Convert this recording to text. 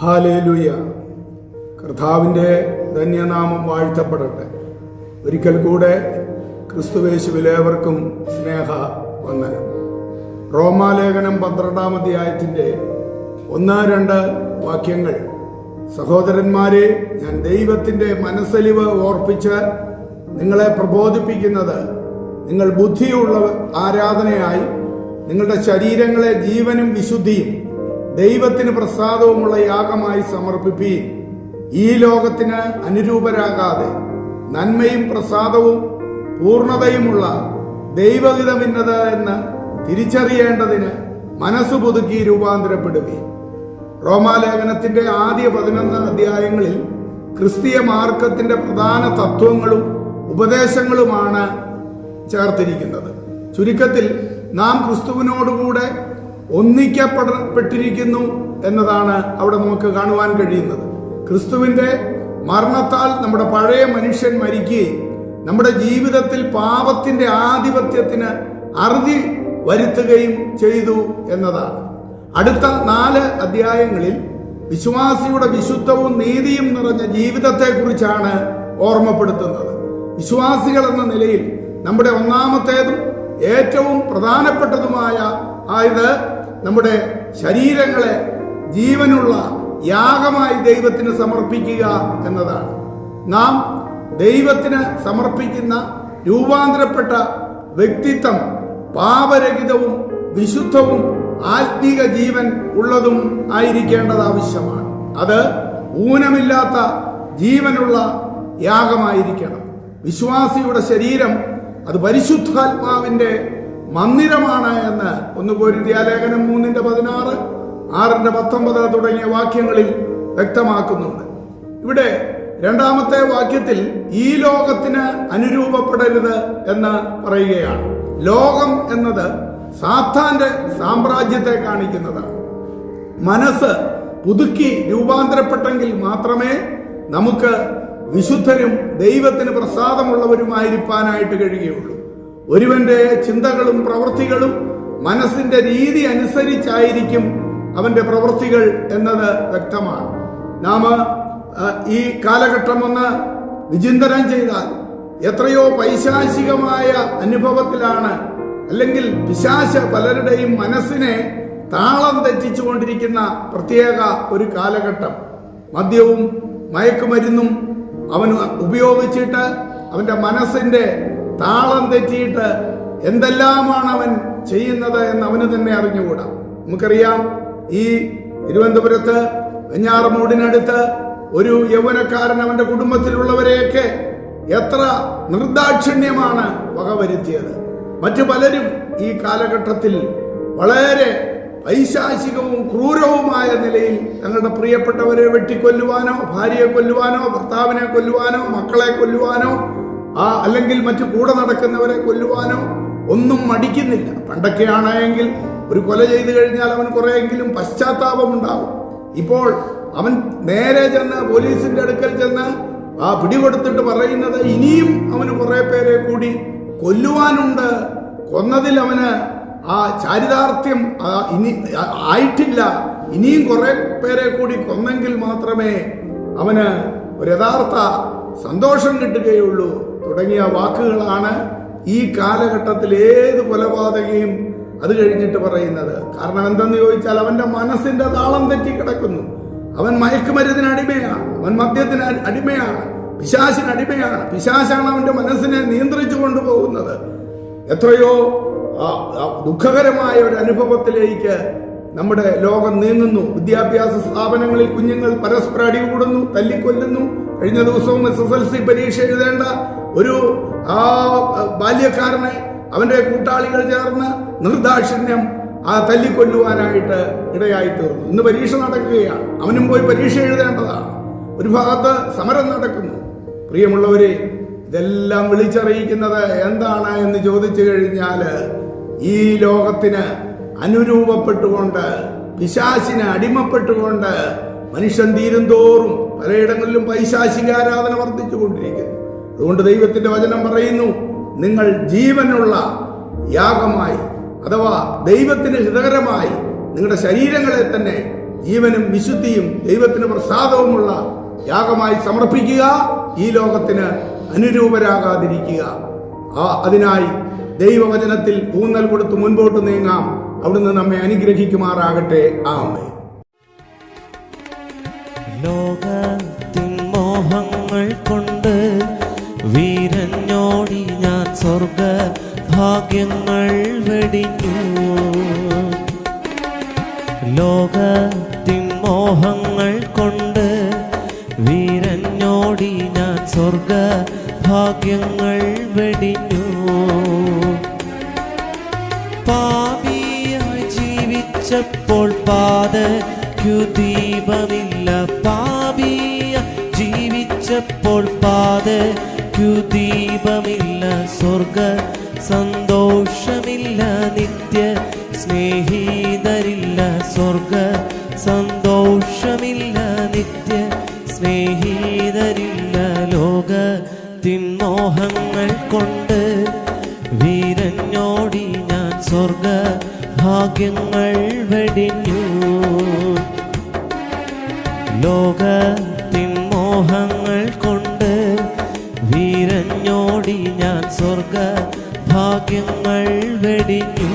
Hallelujah. കർത്താവിന്റെ ധന്യനാമം വാഴ്ത്തപ്പെടട്ടെ. ഒരിക്കൽ കൂടെ ക്രിസ്തുവേശുവിലേവർക്കും സ്നേഹ വന്ദനം. റോമാലേഖനം പന്ത്രണ്ടാം അധ്യായത്തിന്റെ ഒന്ന് രണ്ട് വാക്യങ്ങൾ. സഹോദരന്മാരെ ഞാൻ ദൈവത്തിന്റെ മനസ്സലിവ് ഓർപ്പിച്ച് നിങ്ങളെ പ്രബോധിപ്പിക്കുന്നത് നിങ്ങൾ ബുദ്ധിയുള്ള ആരാധനയായി നിങ്ങളുടെ ശരീരങ്ങളെ ജീവനും വിശുദ്ധിയും ദൈവത്തിന് പ്രസാദവുമുള്ള യാഗമായി സമർപ്പിപ്പീൻ. ഈ ലോകത്തിന് അനുരൂപരാകാതെ നന്മയും പ്രസാദവും പൂർണതയുമുള്ള ദൈവഹിതമിന്നത് എന്ന് തിരിച്ചറിയേണ്ടതിന് മനസ്സ് പുതുക്കി രൂപാന്തരപ്പെടുകയും റോമാലേഖനത്തിന്റെ ആദ്യ പതിനൊന്ന് അധ്യായങ്ങളിൽ ക്രിസ്തീയ മാർഗത്തിന്റെ പ്രധാന തത്വങ്ങളും ഉപദേശങ്ങളുമാണ് ചേർത്തിരിക്കുന്നത്. ചുരുക്കത്തിൽ നാം ക്രിസ്തുവിനോടുകൂടെ ഒന്നിക്കപ്പെടപ്പെട്ടിരിക്കുന്നു എന്നതാണ് അവിടെ നമുക്ക് കാണുവാൻ കഴിയുന്നത്. ക്രിസ്തുവിന്റെ മരണത്താൽ നമ്മുടെ പഴയ മനുഷ്യൻ മരിക്കുകയും നമ്മുടെ ജീവിതത്തിൽ പാപത്തിന്റെ ആധിപത്യത്തിന് അറുതി വരുത്തുകയും ചെയ്തു എന്നതാണ്. അടുത്ത നാല് അധ്യായങ്ങളിൽ വിശ്വാസിയുടെ വിശുദ്ധവും നീതിയും നിറഞ്ഞ ജീവിതത്തെക്കുറിച്ചാണ് ഓർമ്മപ്പെടുത്തുന്നത്. വിശ്വാസികൾ എന്ന നിലയിൽ നമ്മുടെ ഒന്നാമത്തേതും ഏറ്റവും പ്രധാനപ്പെട്ടതുമായ ആയത് നമ്മുടെ ശരീരങ്ങളെ ജീവനുള്ള യാഗമായി ദൈവത്തിന് സമർപ്പിക്കുക എന്നതാണ്. നാം ദൈവത്തിന് സമർപ്പിക്കുന്ന രൂപാന്തരപ്പെട്ട വ്യക്തിത്വം പാപരഹിതവും വിശുദ്ധവും ആത്മീക ജീവൻ ഉള്ളതും ആയിരിക്കേണ്ടത് ആവശ്യമാണ്. അത് ഊനമില്ലാത്ത ജീവനുള്ള യാഗമായിരിക്കണം. വിശ്വാസിയുടെ ശരീരം അത് പരിശുദ്ധാത്മാവിന്റെ മന്ദിരമാണ് എന്ന് ഒന്ന് ലേഖനം മൂന്നിന്റെ പതിനാറ് ആറിന്റെ പത്തൊമ്പത് തുടങ്ങിയ വാക്യങ്ങളിൽ വ്യക്തമാക്കുന്നുണ്ട്. ഇവിടെ രണ്ടാമത്തെ വാക്യത്തിൽ ഈ ലോകത്തിന് അനുരൂപപ്പെടരുത് എന്ന് പറയുകയാണ്. ലോകം എന്നത് സാത്താന്റെ സാമ്രാജ്യത്തെ കാണിക്കുന്നതാണ്. മനസ്സ് പുതുക്കി രൂപാന്തരപ്പെട്ടെങ്കിൽ മാത്രമേ നമുക്ക് വിശുദ്ധരും ദൈവത്തിന് പ്രസാദമുള്ളവരുമായിരിക്കാനായിട്ട് കഴിയുകയുള്ളൂ. ഒരുവന്റെ ചിന്തകളും പ്രവൃത്തികളും മനസ്സിന്റെ രീതി അനുസരിച്ചായിരിക്കും അവന്റെ പ്രവൃത്തികൾ എന്നത് വ്യക്തമാണ്. നാം ഈ കാലഘട്ടം ഒന്ന് വിചിന്തനം ചെയ്താൽ എത്രയോ പൈശാചികമായ അനുഭവത്തിലാണ് അല്ലെങ്കിൽ പിശാശ പലരുടെയും മനസ്സിനെ താളം തെറ്റിച്ചുകൊണ്ടിരിക്കുന്ന പ്രത്യേക ഒരു കാലഘട്ടം. മദ്യവും മയക്കുമരുന്നും അവൻ ഉപയോഗിച്ചിട്ട് അവന്റെ മനസ്സിന്റെ താളം തെറ്റിയിട്ട് എന്തെല്ലാമാണ് അവൻ ചെയ്യുന്നത് എന്ന് അവന് തന്നെ അറിഞ്ഞുകൂടാ. നമുക്കറിയാം ഈ തിരുവനന്തപുരത്ത് വെഞ്ഞാറമൂടിനടുത്ത് ഒരു യൗവനക്കാരൻ അവന്റെ കുടുംബത്തിലുള്ളവരെയൊക്കെ എത്ര നിർദാക്ഷിണ്യമാണ് വകവരുത്തിയത് മറ്റു പലരും ഈ കാലഘട്ടത്തിൽ വളരെ പൈശാചികവും ക്രൂരവുമായ നിലയിൽ തങ്ങളുടെ പ്രിയപ്പെട്ടവരെ വെട്ടിക്കൊല്ലുവാനോ ഭാര്യയെ കൊല്ലുവാനോ ഭർത്താവിനെ കൊല്ലുവാനോ മക്കളെ കൊല്ലുവാനോ ആ അല്ലെങ്കിൽ മറ്റു കൂടെ നടക്കുന്നവരെ കൊല്ലുവാനോ ഒന്നും മടിക്കുന്നില്ല. പണ്ടൊക്കെയാണെങ്കിൽ ഒരു കൊല ചെയ്തു കഴിഞ്ഞാൽ അവൻ കുറെയെങ്കിലും പശ്ചാത്താപം ഉണ്ടാവും. ഇപ്പോൾ അവൻ നേരെ ചെന്ന് പോലീസിന്റെ അടുക്കൽ ചെന്ന് ആ പിടികൊടുത്തിട്ട് പറയുന്നത് ഇനിയും അവന് കുറെ പേരെ കൂടി കൊല്ലുവാനുണ്ട്. കൊന്നതിൽ അവന് ആ ചാരിതാർത്ഥ്യം ഇനി ആയിട്ടില്ല. ഇനിയും കുറെ പേരെ കൂടി കൊന്നെങ്കിൽ മാത്രമേ അവന് ഒരു യഥാർത്ഥ സന്തോഷം കിട്ടുകയുള്ളൂ. തുടങ്ങിയ വാക്കുകളാണ് ഈ കാലഘട്ടത്തിൽ ഏത് കൊലപാതകയും അത് കഴിഞ്ഞിട്ട് പറയുന്നത്. കാരണം എന്തെന്ന് ചോദിച്ചാൽ അവന്റെ മനസ്സിന്റെ താളം തെറ്റി കിടക്കുന്നു. അവൻ മയക്കുമരുന്നിന് അടിമയാണ്. അവൻ മദ്യത്തിന് അടിമയാണ്. പിശാശിന് അടിമയാണ്. പിശാശാണ് അവന്റെ മനസ്സിനെ നിയന്ത്രിച്ചു കൊണ്ടുപോകുന്നത്. എത്രയോ ദുഃഖകരമായ ഒരു അനുഭവത്തിലേക്ക് നമ്മുടെ ലോകം നീങ്ങുന്നു. വിദ്യാഭ്യാസ സ്ഥാപനങ്ങളിൽ കുഞ്ഞുങ്ങൾ പരസ്പരം അടികൂടുന്നു തല്ലിക്കൊല്ലുന്നു. കഴിഞ്ഞ ദിവസവും എസ് എസ് എൽ സി പരീക്ഷ എഴുതേണ്ട ഒരു ആ ബാല്യക്കാരനെ അവന്റെ കൂട്ടാളികൾ ചേർന്ന് നിർദാക്ഷിണ്യം ആ തല്ലിക്കൊല്ലുവാനായിട്ട് ഇടയായി തീർന്നു. ഇന്ന് പരീക്ഷ നടക്കുകയാണ്. അവനും പോയി പരീക്ഷ എഴുതേണ്ടതാണ്. ഒരു ഭാഗത്ത് സമരം നടക്കുന്നു. പ്രിയമുള്ളവരെ ഇതെല്ലാം വിളിച്ചറിയിക്കുന്നത് എന്താണ് എന്ന് ചോദിച്ചു കഴിഞ്ഞാൽ ഈ ലോകത്തിന് അനുരൂപപ്പെട്ടുകൊണ്ട് പിശാശിന് അടിമപ്പെട്ടുകൊണ്ട് മനുഷ്യൻ തീരും തോറും പലയിടങ്ങളിലും പൈശാചിക ആരാധന വർദ്ധിച്ചുകൊണ്ടിരിക്കുന്നു. അതുകൊണ്ട് ദൈവത്തിന്റെ വചനം പറയുന്നു നിങ്ങൾ ജീവനുള്ള യാഗമായി അഥവാ ദൈവത്തിന് ഹിതകരമായി നിങ്ങളുടെ ശരീരങ്ങളെ തന്നെ ജീവനും വിശുദ്ധിയും ദൈവത്തിന് പ്രസാദവുമുള്ള യാഗമായി സമർപ്പിക്കുക ഈ ലോകത്തിന് അനുരൂപരാകാതിരിക്കുക. ആ അതിനായി ദൈവവചനത്തിൽ ഊന്നൽ കൊടുത്ത് മുൻപോട്ട് നീങ്ങാം. അവിടുന്ന് നമ്മെ അനുഗ്രഹിക്കുമാറാകട്ടെ. ആമേ സ്വർഗ ഭാഗ്യങ്ങൾ വെടിഞ്ഞു. ലോകത്തിൻ മോഹങ്ങൾ കൊണ്ട് വീരഞ്ഞോടി ഞാൻ സ്വർഗ ഭാഗ്യങ്ങൾ വെടിഞ്ഞു. പാപിയായി ജീവിച്ചപ്പോൾ പാതയ്ക്കു ദീപമില്ല. പാപിയ ജീവിച്ചപ്പോൾ പാതയ്ക്കു ദീപമില്ല സ്വർഗ സന്തോഷമില്ല നിത്യ സ്നേഹിതരില്ല സ്വർഗ സന്തോഷമില്ല നിത്യ സ്നേഹിതരില്ല ലോക തിന്മോഹങ്ങൾ കൊണ്ട് വീരഞ്ഞോടി ഞാൻ സ്വർഗ ഭാഗ്യങ്ങൾ വെടിഞ്ഞു. ലോക ഭാഗ്യങ്ങൾ വെടിഞ്ഞു